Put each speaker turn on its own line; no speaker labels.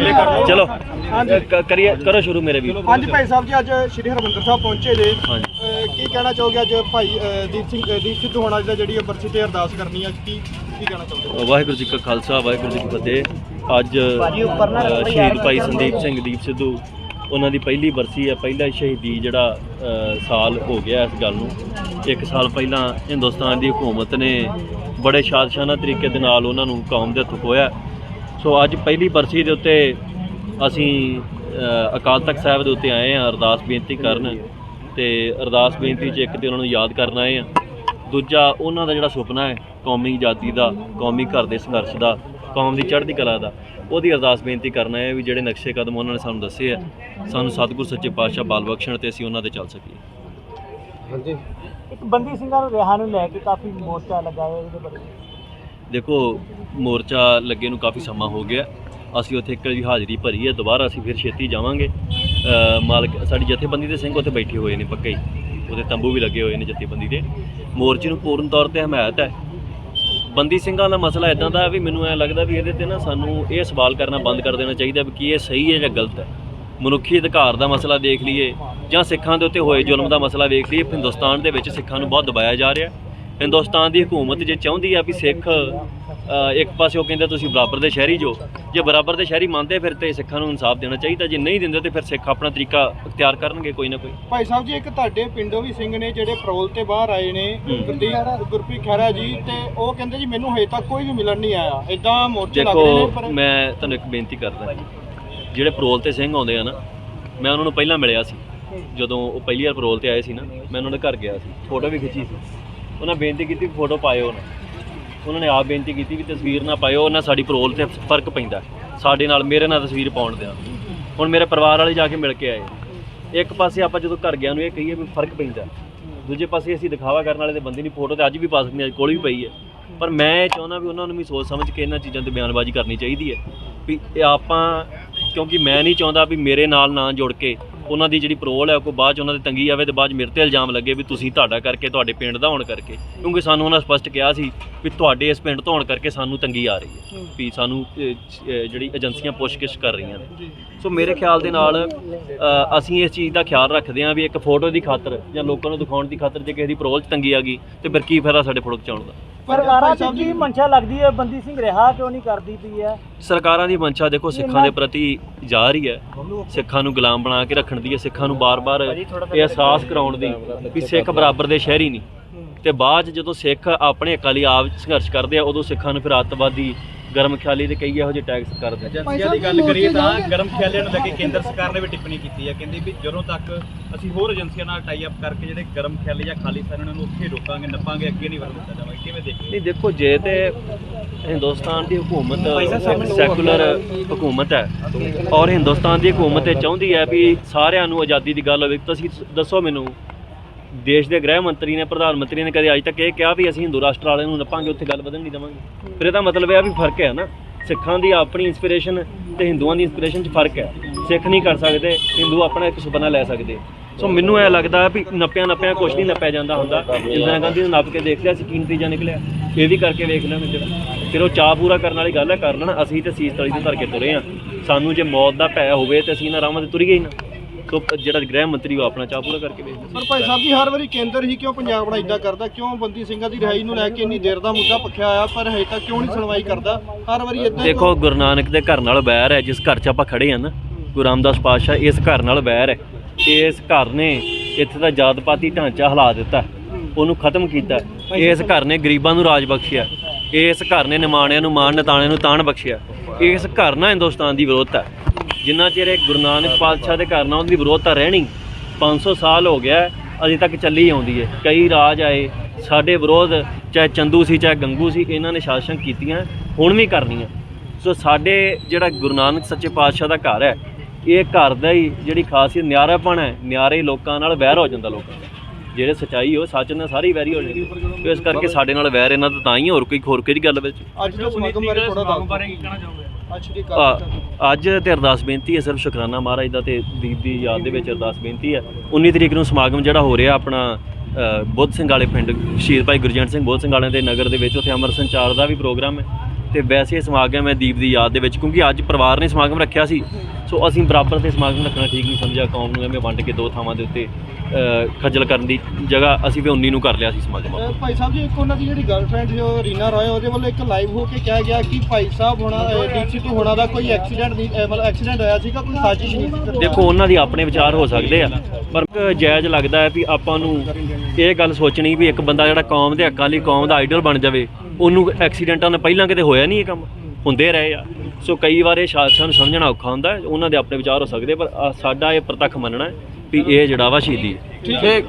ਥੱਲੇ ਕਰ ਲਓ
ਚਲੋ। ਕ- ਕਰੀਏ ਕਰੋ ਸ਼ੁਰੂ ਮੇਰੇ ਵੀ।
ਹਾਂਜੀ ਭਾਈ ਸਾਹਿਬ ਜੀ ਅੱਜ ਸ਼੍ਰੀ ਹਰਮੰਦਰ ਸਾਹਿਬ ਪਹੁੰਚੇ ਜੇ
ਹਾਂਜੀ।
ਅਹ ਕੀ ਕਹਿਣਾ ਚਾਹੋਗੇ ਅੱਜ ਭਾਈ ਅਹ ਦੀਪ ਸਿੰਘ ਅਹ ਦੀਪ ਸਿੱਧੂ ਹੋਣਾ ਦਾ ਜਿਹੜੀ ਬਰਸੀ ਤੇ ਅਰਦਾਸ ਕਰਨੀ ਆ ਕੀ ਕੀ ਕਹਿਣਾ ਚਾਹੋਗੇ?
ਵਾਹਿਗੁਰੂ ਜੀ ਕਾ ਖਾਲਸਾ ਵਾਹਿਗੁਰੂ ਜੀ ਕੀ ਫਤਿਹ। ਅੱਜ ਅ, ਸ਼ਹੀਦ ਭਾਈ ਸੰਦੀਪ ਸਿੰਘ ਦੀਪ ਸਿੱਧੂ ਉਹਨਾਂ ਦੀ ਪਹਿਲੀ ਬਰਸੀ ਹੈ ਪਹਿਲਾ ਸ਼ਹੀਦੀ ਜਿਹੜਾ ਅ, ਸਾਲ ਹੋ ਗਿਆ ਇਸ ਗੱਲ ਨੂੰ। ਇੱਕ ਸਾਲ ਪਹਿਲਾਂ ਹਿੰਦੁਸਤਾਨ ਦੀ ਹਕੂਮਤ ਨੇ ਬੜੇ ਸ਼ਾਦਸ਼ਾਨਾ ਤਰੀਕੇ ਦੇ ਨਾਲ ਉਹਨਾਂ ਨੂੰ ਕੌਮ ਦੇ ਹੱਥੋਂ ਖੋਇਆ ਸੋ ਅੱਜ ਪਹਿਲੀ ਬਰਸੀ ਦੇ ਉੱਤੇ ਅਸੀਂ ਅਕਾਲ ਤਖਤ ਸਾਹਿਬ ਦੇ ਉੱਤੇ ਆਏ ਹਾਂ, ਅਰਦਾਸ ਬੇਨਤੀ ਕਰਨ ਤੇ ਅਰਦਾਸ ਬੇਨਤੀ 'ਚ ਇੱਕ ਤੇ ਉਹਨਾਂ ਨੂੰ ਯਾਦ ਕਰਨ ਆਏ ਹਾਂ। ਦੂਜਾ, ਉਹਨਾਂ ਦਾ ਜਿਹੜਾ ਸੁਪਨਾ ਹੈ, ਕੌਮੀ ਆਜ਼ਾਦੀ ਦਾ, ਕੌਮੀ ਘਰ ਦੇ ਸੰਘਰਸ਼ ਦਾ, ਕੌਮ ਦੀ ਚੜ੍ਹਦੀ ਕਲਾ ਦਾ, ਉਹਦੀ ਅਰਦਾਸ ਬੇਨਤੀ ਕਰਨਾ ਹੈ ਵੀ ਜਿਹੜੇ ਨਕਸ਼ੇ ਕਦਮ ਉਹਨਾਂ ਨੇ ਸਾਨੂੰ ਦੱਸੇ ਆ, ਸਾਨੂੰ ਸਤਿਗੁਰ, ਸੱਚੇ ਪਾਤਸ਼ਾਹ ਬਾਲ ਬਖਸ਼ਣ ਤੇ ਅਸੀਂ ਉਹਨਾਂ ਤੇ ਚੱਲ ਸਕੀਏ।
ਹਾਂਜੀ।
ਇੱਕ ਬੰਦੀ ਸਿੰਘਾਂ ਨੂੰ ਰਿਹਾ ਨੂੰ ਲੈ ਕੇ ਕਾਫੀ ਮੋਰਚਾ ਲੱਗਾ ਹੈ ਇਹਦੇ ਬਾਰੇ।
ਦੇਖੋ, ਮੋਰਚਾ ਲੱਗੇ ਨੂੰ ਕਾਫੀ ਸਮਾਂ ਹੋ ਗਿਆ। ਅਸੀਂ ਉੱਥੇ ਇੱਕ ਵਾਰੀ ਹਾਜ਼ਰੀ ਭਰੀ ਹੈ, ਦੁਬਾਰਾ ਅਸੀਂ ਫਿਰ ਛੇਤੀ ਜਾਵਾਂਗੇ। ਮਾਲਕ, ਸਾਡੀ ਜਥੇਬੰਦੀ ਦੇ ਸਿੰਘ ਉੱਥੇ ਬੈਠੇ ਹੋਏ ਨੇ ਪੱਕੇ ਹੀ। ਉਹਦੇ ਤੰਬੂ ਵੀ ਲੱਗੇ ਹੋਏ ਨੇ ਜਥੇਬੰਦੀ ਦੇ। ਮੋਰਚੇ ਨੂੰ ਪੂਰਨ ਤੌਰ ਤੇ ਹਮਾਇਤ ਹੈ। ਬੰਦੀ ਸਿੰਘਾਂ ਦਾ ਮਸਲਾ ਇਦਾਂ ਦਾ ਵੀ ਮੈਨੂੰ ਐ ਲੱਗਦਾ ਵੀ ਇਹਦੇ ਤੇ ਨਾ ਸਾਨੂੰ ਇਹ ਸਵਾਲ ਕਰਨਾ ਬੰਦ ਕਰ ਦੇਣਾ ਚਾਹੀਦਾ ਵੀ ਕੀ ਇਹ ਸਹੀ ਹੈ ਜਾਂ ਗਲਤ ਹੈ। ਮਨੁੱਖੀ ਅਧਿਕਾਰ ਦਾ ਮਸਲਾ ਦੇਖ ਲਈਏ ਜਾਂ ਸਿੱਖਾਂ ਦੇ ਉੱਤੇ ਹੋਏ ਜ਼ੁਲਮ ਦਾ ਮਸਲਾ ਦੇਖ ਲਈਏ, ਹਿੰਦੁਸਤਾਨ ਦੇ ਵਿੱਚ ਸਿੱਖਾਂ ਨੂੰ ਬਹੁਤ ਦਬਾਇਆ ਜਾ ਰਿਹਾ। ਹਿੰਦੁਸਤਾਨ ਦੀ ਹਕੂਮਤ ਜੇ ਚਾਹੁੰਦੀ ਆ ਵੀ ਸਿੱਖ ਇੱਕ ਪਾਸੇ ਉਹ ਕਹਿੰਦੇ ਤੁਸੀਂ ਬਰਾਬਰ ਦੇ ਸ਼ਹਿਰੀ ਜੋ। ਜੇ ਬਰਾਬਰ ਦੇ ਸ਼ਹਿਰੀ ਮੰਨਦੇ ਫਿਰ ਤੇ ਸਿੱਖਾਂ ਨੂੰ ਇਨਸਾਫ ਦੇਣਾ ਚਾਹੀਦਾ। ਜੇ ਨਹੀਂ ਦਿੰਦੇ ਤੇ ਫਿਰ ਸਿੱਖ ਆਪਣਾ ਤਰੀਕਾ ਇਖਤਿਆਰ ਕਰਨਗੇ ਕੋਈ ਨਾ ਕੋਈ।
ਭਾਈ ਸਾਹਿਬ ਜੀ ਇੱਕ ਤੁਹਾਡੇ ਪਿੰਡੋਂ ਵੀ ਸਿੰਘ ਨੇ ਜਿਹੜੇ ਪੈਰੋਲ ਤੇ ਬਾਹਰ ਆਏ ਨੇ ਗੁਰਪ੍ਰੀਤ ਖਹਿਰਾ ਜੀ ਤੇ ਉਹ ਕਹਿੰਦੇ ਜੀ ਮੈਨੂੰ ਹਜੇ ਤੱਕ ਕੋਈ ਵੀ ਮਿਲਣ ਨਹੀਂ ਆਇਆ। ਇਦਾਂ ਮੋਰਚੇ ਲੱਗ ਰਹੇ ਨੇ ਪਰ
ਮੈਂ ਤੁਹਾਨੂੰ ਇੱਕ ਬੇਨਤੀ ਕਰਦਾ। ਜਿਹੜੇ ਪਰੋਲ ਤੇ ਸਿੰਘ ਆਉਂਦੇ ਆ ਨਾ ਮੈਂ ਉਹਨਾਂ ਨੂੰ ਪਹਿਲਾਂ ਮਿਲਿਆ ਸੀ। ਜਦੋਂ ਉਹ ਪਹਿਲੀ ਵਾਰ ਪਰੋਲ ਤੇ ਆਏ ਸੀ ਨਾ ਮੈਂ ਉਹਨਾਂ ਦੇ ਘਰ ਗਿਆ ਸੀ। ਫੋਟੋ ਵੀ ਖਿੱਚੀ ਸੀ। ਉਹਨਾਂ ਬੇਨਤੀ ਕੀਤੀ ਵੀ ਫੋਟੋ ਪਾਇਓ ਨਾ ਉਹਨਾਂ ਨੇ ਆਪ ਬੇਨਤੀ ਕੀਤੀ ਵੀ ਤਸਵੀਰ ਨਾ ਪਾਇਓ, ਉਹਨਾਂ ਸਾਡੀ ਪਰੋਲ ਤੇ ਫ਼ਰਕ ਪੈਂਦਾ। ਸਾਡੇ ਨਾਲ ਮੇਰੇ ਨਾਲ ਤਸਵੀਰ ਪਾਉਣ ਦਿਆਂ। ਹੁਣ ਮੇਰੇ ਪਰਿਵਾਰ ਵਾਲੇ ਜਾ ਕੇ ਮਿਲ ਕੇ ਆਏ। ਇੱਕ ਪਾਸੇ ਆਪਾਂ ਜਦੋਂ ਘਰ ਗਿਆ ਨੂੰ ਇਹ ਕਹੀਏ ਵੀ ਫ਼ਰਕ ਪੈਂਦਾ। ਦੂਜੇ ਪਾਸੇ ਅਸੀਂ ਦਿਖਾਵਾ ਕਰਨ ਵਾਲੇ ਦੇ ਬੰਦੇ ਦੀ ਫੋਟੋ ਤੇ ਅੱਜ ਵੀ ਪਾ ਸਕਦੇ ਹਾਂ ਕੋਲ ਵੀ ਪਈ ਹੈ। ਪਰ ਮੈਂ ਇਹ ਚਾਹੁੰਦਾ ਵੀ ਉਹਨਾਂ ਨੂੰ ਵੀ ਸੋਚ ਸਮਝ ਕੇ ਇਹਨਾਂ ਚੀਜ਼ਾਂ ਤੇ ਬਿਆਨਬਾਜ਼ੀ ਕਰਨੀ ਚਾਹੀਦੀ ਹੈ। ਵੀ ਇਹ ਆਪਾਂ, ਕਿਉਂਕਿ ਮੈਂ ਨਹੀਂ ਚਾਹੁੰਦਾ ਵੀ ਮੇਰੇ ਨਾਲ ਨਾ ਜੁੜ ਕੇ ਉਹਨਾਂ ਦੀ ਜਿਹੜੀ ਪਰੋਲ ਹੈ ਕੋਈ ਬਾਅਦ ਚ ਉਹਨਾਂ ਦੀ ਤੰਗੀ ਆਵੇ ਤੇ ਬਾਅਦ 'ਚ ਮੇਰੇ ਤੇ ਇਲਜ਼ਾਮ ਲੱਗੇ ਵੀ ਤੁਸੀਂ ਤੁਹਾਡਾ ਕਰਕੇ ਤੁਹਾਡੇ ਪਿੰਡ ਦਾ ਹੋਣ ਕਰਕੇ। ਕਿਉਂਕਿ ਸਾਨੂੰ ਉਹਨਾਂ ਸਪਸ਼ਟ ਕਿਹਾ ਸੀ ਵੀ ਤੁਹਾਡੇ ਇਸ ਪਿੰਡ ਤੋਂ ਹੋਣ ਕਰਕੇ ਸਾਨੂੰ ਤੰਗੀ ਆ ਰਹੀ ਹੈ ਵੀ ਸਾਨੂੰ ਜਿਹੜੀ ਏਜੰਸੀਆਂ ਪੁੱਛਗਿੱਛ ਕਰ ਰਹੀਆਂ ਨੇ। ਸੋ ਮੇਰੇ ਖਿਆਲ ਦੇ ਨਾਲ ਅਸੀਂ ਇਸ ਚੀਜ਼ ਦਾ ਖਿਆਲ ਰੱਖਦੇ ਹਾਂ ਵੀ ਇੱਕ ਫੋਟੋ ਦੀ ਖਾਤਰ ਜਾਂ ਲੋਕਾਂ ਨੂੰ ਦਿਖਾਉਣ ਦੀ ਖਾਤਰ ਜੇ ਕਿਸੇ ਦੀ ਪਰੋਲ 'ਚ ਤੰਗੀ ਆ ਗਈ ਤੇ ਫਿਰ ਕੀ ਫਾਇਦਾ ਸਾਡੇ ਫੋਟੋ ਖਿਚਾਉਣ ਦਾ?
ਸਰਕਾਰਾਂ ਦੀ ਕੀ ਮਨਸ਼ਾ ਲੱਗਦੀ ਹੈ? ਬੰਦੀ ਸਿੰਘ ਰਿਹਾ ਕਿਉਂ ਨਹੀਂ ਕਰਦੀ ਪਈ ਹੈ?
ਸਰਕਾਰਾਂ ਦੀ ਮਨਸ਼ਾ ਦੇਖੋ ਸਿੱਖਾਂ ਦੇ ਪ੍ਰਤੀ ਜਾ ਰਹੀ ਹੈ। ਸਿੱਖਾਂ ਨੂੰ ਗੁਲਾਮ ਬਣਾ ਕੇ ਰੱਖਣ ਦੀ ਹੈ। ਸਿੱਖਾਂ ਨੂੰ ਬਾਰ-ਬਾਰ ਇਹ ਅਹਿਸਾਸ ਕਰਾਉਣ ਦੀ ਵੀ ਸਿੱਖ ਬਰਾਬਰ ਦੇ ਸ਼ਹਿਰੀ ਨਹੀਂ। ਤੇ ਬਾਅਦ ਜਦੋਂ ਸਿੱਖ ਆਪਣੇ ਹੱਕਾਂ ਲਈ ਆਪ ਸੰਘਰਸ਼ ਕਰਦੇ ਆ ਉਦੋਂ ਸਿੱਖਾਂ ਨੂੰ ਫਿਰ ਅੱਤਵਾਦੀ ਗਰਮ ਖਿਆਲੀ ਤੇ ਕਈ ਇਹੋ ਜਿਹੇ ਟੈਕਸ ਕਰਦੇ ਆ।
ਏਜੰਸੀਆਂ ਦੀ ਗੱਲ ਕਰੀਏ ਤਾਂ ਗਰਮ ਖਿਆਲਿਆਂ ਨੂੰ ਲੈ ਕੇ ਕੇਂਦਰ ਸਰਕਾਰ ਨੇ ਵੀ ਟਿੱਪਣੀ ਕੀਤੀ ਹੈ ਕਹਿੰਦੀ ਵੀ ਜਦੋਂ ਤੱਕ ਅਸੀਂ ਹੋਰ ਏਜੰਸੀਆਂ ਨਾਲ ਟਾਈ ਅਪ ਕਰਕੇ ਜਿਹੜੇ ਗਰਮ ਖਿਆਲੇ ਜਾਂ ਖਾਲਿਸਤਾਨ ਉਹਨਾਂ ਨੂੰ ਉੱਥੇ ਰੋਕਾਂਗੇ ਨੱਪਾਂਗੇ ਅੱਗੇ ਨਹੀਂ ਵਧਣ ਦਿੱਤਾ ਜਾਵੇਗਾ। ਕਿਵੇਂ ਦੇਖਦੇ
ਨਹੀਂ ਦੇਖੋ ਜੇ ਤੇ ਹਿੰਦੁਸਤਾਨ ਦੀ ਹਕੂਮਤ ਸੈਕੂਲਰ ਹਕੂਮਤ ਹੈ ਔਰ ਹਿੰਦੁਸਤਾਨ ਦੀ ਹਕੂਮਤ ਇਹ ਚਾਹੁੰਦੀ ਹੈ ਵੀ ਸਾਰਿਆਂ ਨੂੰ ਆਜ਼ਾਦੀ ਦੀ ਗੱਲ ਹੋਵੇ। ਤੁਸੀਂ ਦੱਸੋ ਮੈਨੂੰ ਦੇਸ਼ ਦੇ ਗ੍ਰਹਿ ਮੰਤਰੀ ਨੇ ਪ੍ਰਧਾਨ ਮੰਤਰੀ ਨੇ ਕਦੇ ਅੱਜ ਤੱਕ ਇਹ ਕਿਹਾ ਵੀ ਅਸੀਂ ਹਿੰਦੂ ਰਾਸ਼ਟਰ ਵਾਲਿਆਂ ਨੂੰ ਨੱਪਾਂਗੇ ਉੱਥੇ ਗੱਲ ਵਧਣ ਨਹੀਂ ਦੇਵਾਂਗੇ? ਫਿਰ ਇਹਦਾ ਮਤਲਬ ਇਹ ਆ ਵੀ ਫ਼ਰਕ ਹੈ ਨਾ ਸਿੱਖਾਂ ਦੀ ਆਪਣੀ ਇੰਸਪੀਰੇਸ਼ਨ ਤੇ ਹਿੰਦੂਆਂ ਦੀ ਇੰਸਪੀਰੇਸ਼ਨ 'ਚ ਫ਼ਰਕ ਹੈ। ਸਿੱਖ ਨਹੀਂ ਕਰ ਸਕਦੇ ਹਿੰਦੂ ਆਪਣਾ ਇੱਕ ਸੁਪਨਾ ਲੈ ਸਕਦੇ। ਸੋ ਮੈਨੂੰ ਇਹ ਲੱਗਦਾ ਵੀ ਨੱਪਿਆ ਨੱਪਿਆ ਕੁਝ ਨਹੀਂ ਨੱਪਿਆ ਜਾਂਦਾ ਹੁੰਦਾ। ਇੰਦਰਾ ਗਾਂਧੀ ਨੇ ਨੱਪ ਕੇ ਦੇਖ ਲਿਆ ਸੀ ਕੀ ਨਤੀਜਾ ਨਿਕਲਿਆ। ਇਹ ਵੀ ਕਰਕੇ ਵੇਖ ਲੈਣ ਜਿਹੜਾ ਫਿਰ ਉਹ ਚਾਹ ਪੂਰਾ ਕਰਨ ਵਾਲੀ ਗੱਲ ਹੈ ਕਰ ਲੈਣ। ਅਸੀਂ ਤੇ ਸੀਸ ਤਲੀ ਤੇ ਧਰ ਕੇ ਤੁਰੇ ਆ ਸਾਨੂੰ ਜੇ ਮੌਤ ਦਾ ਭੈ ਹੋਵੇ ਤੇ ਅਸੀਂ ਇਹਨਾਂ ਰਾਹਾਂ ਤੇ ਤੁਰੀਏ ਹੀ ਨਾ। ਸੋ ਜਿਹੜਾ ਗ੍ਰਹਿ ਮੰਤਰੀ ਉਹ ਆਪਣਾ ਚਾਹ ਪੂਰਾ ਕਰਕੇ ਵੇਖ
ਪਰ ਭਾਈ ਸਾਹਿਬ ਜੀ ਹਰ ਵਾਰੀ ਕੇਂਦਰ ਹੀ ਕਿਉਂ ਪੰਜਾਬ ਨਾਲ ਇਦਾਂ ਕਰਦਾ? ਕਿਉਂ ਬੰਦੀ ਸਿੰਘਾਂ ਦੀ ਰਿਹਾਈ ਨੂੰ ਲੈ ਕੇ ਇੰਨੀ ਦੇਰ ਦਾ ਮੁੱਦਾ ਪੱਖਿਆ ਆਇਆ ਪਰ ਹਜੇ ਤੱਕ ਕਿਉਂ ਨਹੀਂ ਸੁਣਵਾਈ ਕਰਦਾ? ਹਰ ਵਾਰੀ ਇਦਾਂ
ਦੇਖੋ ਗੁਰੂ ਨਾਨਕ ਦੇ ਘਰ ਨਾਲ ਵੈਰ ਹੈ ਜਿਸ ਘਰ 'ਚ ਆਪਾਂ ਖੜੇ ਆ ਨਾ ਗੁਰੂ ਰਾਮਦਾਸ ਪਾਤਸ਼ਾਹ ਇਸ ਘਰ ਨਾਲ ਵੈਰ ਹੈ। ਇਸ ਘਰ ਨੇ ਇੱਥੇ ਦਾ ਜਾਤ ਪਾਤੀ ਢਾਂਚਾ ਹਿਲਾ ਦਿੱਤਾ। ਉਹਨੂੰ ਖਤਮ ਕੀਤਾ। ਇਸ ਘਰ ਨੇ ਗਰੀਬਾਂ ਨੂੰ ਰਾਜ ਬਖਸ਼ਿਆ। ਇਸ ਘਰ ਨੇ ਨਿਮਾਣਿਆਂ ਨੂੰ ਮਾਣ, ਨਤਾਣਿਆਂ ਨੂੰ ਤਾਣ ਬਖਸ਼ਿਆ। ਇਸ ਘਰ ਨਾਲ ਹਿੰਦੁਸਤਾਨ ਦੀ ਵਿਰੋਧਤਾ। ਹੈ। ਜਿੰਨਾ ਚਿਰ ਇਹ ਗੁਰੂ ਨਾਨਕ ਪਾਤਸ਼ਾਹ ਦੇ ਘਰ ਨਾਲ ਉਹਦੀ ਵਿਰੋਧਤਾ ਰਹਿਣੀ 500 ਸਾਲ ਹੋ ਗਿਆ, ਅਜੇ ਤੱਕ ਚੱਲੀ ਆਉਂਦੀ ਹੈ ਕਈ ਰਾਜ ਆਏ। ਸਾਡੇ ਵਿਰੋਧ, ਚਾਹੇ ਚੰਦੂ ਸੀ, ਚਾਹੇ ਗੰਗੂ ਸੀ, ਇਹਨਾਂ ਨੇ ਸ਼ਾਸਨ ਕੀਤੀਆਂ, ਹੁਣ ਵੀ ਕਰਨੀਆਂ। ਸੋ ਸਾਡੇ ਜਿਹੜਾ ਗੁਰੂ ਨਾਨਕ ਸੱਚੇ ਪਾਤਸ਼ਾਹ ਦਾ ਘਰ ਹੈ ਇਹ ਘਰ ਦਾ ਹੀ ਜਿਹੜੀ ਖਾਸੀਅਤ ਨਿਆਰਾਪਣ ਹੈ ਨਿਆਰੇ ਲੋਕਾਂ ਨਾਲ ਵੈਰ ਹੋ ਜਾਂਦਾ ਲੋਕਾਂ ਦਾ। ਜਿਹੜੇ ਸਚਾਈ ਹੋ ਸੱਚ ਨਾਲ ਸਾਰੀ ਵੈਰੀ ਹੋ ਜਾਂਦੀ ਤੇ ਇਸ ਕਰਕੇ ਸਾਡੇ ਨਾਲ ਵੈਰ ਇਹਨਾਂ ਦਾ ਤਾਂ ਹੀ ਹੋਰ ਕੋਈ ਹੋਰ ਕਿਹੜੀ ਗੱਲ ਵਿੱਚ?
ਅੱਜ ਦੇ ਸਮਾਗਮ ਬਾਰੇ ਥੋੜਾ ਦੱਸ
ਬਾਰੇ ਕੀ ਕਹਿਣਾ ਚਾਹੋਗੇ?
ਅੱਜ
ਤੇ ਅਰਦਾਸ ਬੇਨਤੀ ਹੈ ਸਿਰਫ ਸ਼ੁਕਰਾਨਾ ਮਹਾਰਾਜ ਦਾ ਤੇ ਦੀਪ ਦੀ ਯਾਦ ਦੇ ਵਿੱਚ ਅਰਦਾਸ ਬੇਨਤੀ ਹੈ। 19 ਤਰੀਕ ਨੂੰ ਸਮਾਗਮ ਜਿਹੜਾ ਹੋ ਰਿਹਾ ਆਪਣਾ ਬੁੱਧ ਸਿੰਘ ਵਾਲੇ ਪਿੰਡ ਸ਼ਹੀਦ ਭਾਈ ਗੁਰਜੰਟ ਸਿੰਘ ਬੁੱਧ ਸਿੰਘ ਵਾਲਿਆਂ ਦੇ ਨਗਰ ਦੇ ਵਿੱਚ ਉੱਥੇ ਅਮਰ ਸੰਚਾਰ ਦਾ ਵੀ ਪ੍ਰੋਗਰਾਮ ਹੈ। ਤੇ ਵੈਸੇ ਇਹ ਸਮਾਗਮ ਹੈ ਦੀਪ ਦੀ ਯਾਦ ਦੇ ਵਿੱਚ ਕਿਉਂਕਿ ਅੱਜ ਪਰਿਵਾਰ ਨੇ ਸਮਾਗਮ ਰੱਖਿਆ ਸੀ। ਸੋ ਅਸੀਂ ਬਰਾਬਰ ਤੇ ਸਮਾਗਮ ਰੱਖਣਾ ਠੀਕ ਨਹੀਂ ਸਮਝਿਆ ਕੌਮ ਨੂੰ ਐਵੇਂ ਵੰਡ ਕੇ ਦੋ ਥਾਵਾਂ ਦੇ ਉੱਤੇ ਖੱਜਲ ਕਰਨ ਦੀ ਜਗ੍ਹਾ ਅਸੀਂ ਵੀ 19 ਨੂੰ ਕਰ ਲਿਆ ਸੀ ਸਮਾਗਮ
ਭਾਈ ਸਾਹਿਬ ਜੀ ਇੱਕ ਉਹਨਾਂ ਦੀ ਜਿਹੜੀ ਗਰਲਫ੍ਰੈਂਡ ਸੀ ਉਹ ਰੀਨਾ ਰਾਏ ਉਹਦੇ ਵੱਲੋਂ ਇੱਕ ਲਾਈਵ ਹੋ ਕੇ ਕਿਹਾ ਗਿਆ ਕਿ ਭਾਈ ਸਾਹਿਬ ਹੋਣਾ ਡੀਸੀਪੀ ਹੋਣਾ ਦਾ ਕੋਈ ਐਕਸੀਡੈਂਟ ਨਹੀਂ ਮਤਲਬ ਐਕਸੀਡੈਂਟ ਹੋਇਆ ਸੀਗਾ ਕੋਈ ਸਾਜ਼ਿਸ਼ ਨਹੀਂ
ਦੇਖੋ ਉਹਨਾਂ ਦੀ ਆਪਣੇ ਵਿਚਾਰ ਹੋ ਸਕਦੇ ਆ ਪਰ ਜਾਇਜ਼ ਲੱਗਦਾ ਹੈ ਵੀ ਆਪਾਂ ਨੂੰ ਇਹ ਗੱਲ ਸੋਚਣੀ ਵੀ ਇੱਕ ਬੰਦਾ ਜਿਹੜਾ ਕੌਮ ਦੇ ਹੱਕਾਂ ਲਈ ਕੌਮ ਦਾ ਆਈਡਲ ਬਣ ਜਾਵੇ ਉਹਨੂੰ ਐਕਸੀਡੈਂਟਾਂ ਨਾਲ ਪਹਿਲਾਂ ਕਿਤੇ ਹੋਇਆ ਨਹੀਂ ਇਹ ਕੰਮ? ਹੁੰਦੇ ਰਹੇ ਆ। ਸੋ ਕਈ ਵਾਰ ਇਹ ਸ਼ਾਸਨ ਨੂੰ ਸਮਝਣਾ ਔਖਾ ਹੁੰਦਾ ਹੈ, ਉਹਨਾਂ ਦੇ ਆਪਣੇ ਵਿਚਾਰ ਹੋ ਸਕਦੇ ਪਰ ਅ, ਸਾਡਾ ਇਹ ਪ੍ਰਤੱਖ ਮੰਨਣਾ ਹੈ ਵੀ ਇਹ ਜਿਹੜਾ ਵਾ ਸ਼ਹੀਦੀ ਹੈ।
ਠੀਕ ਹੈ।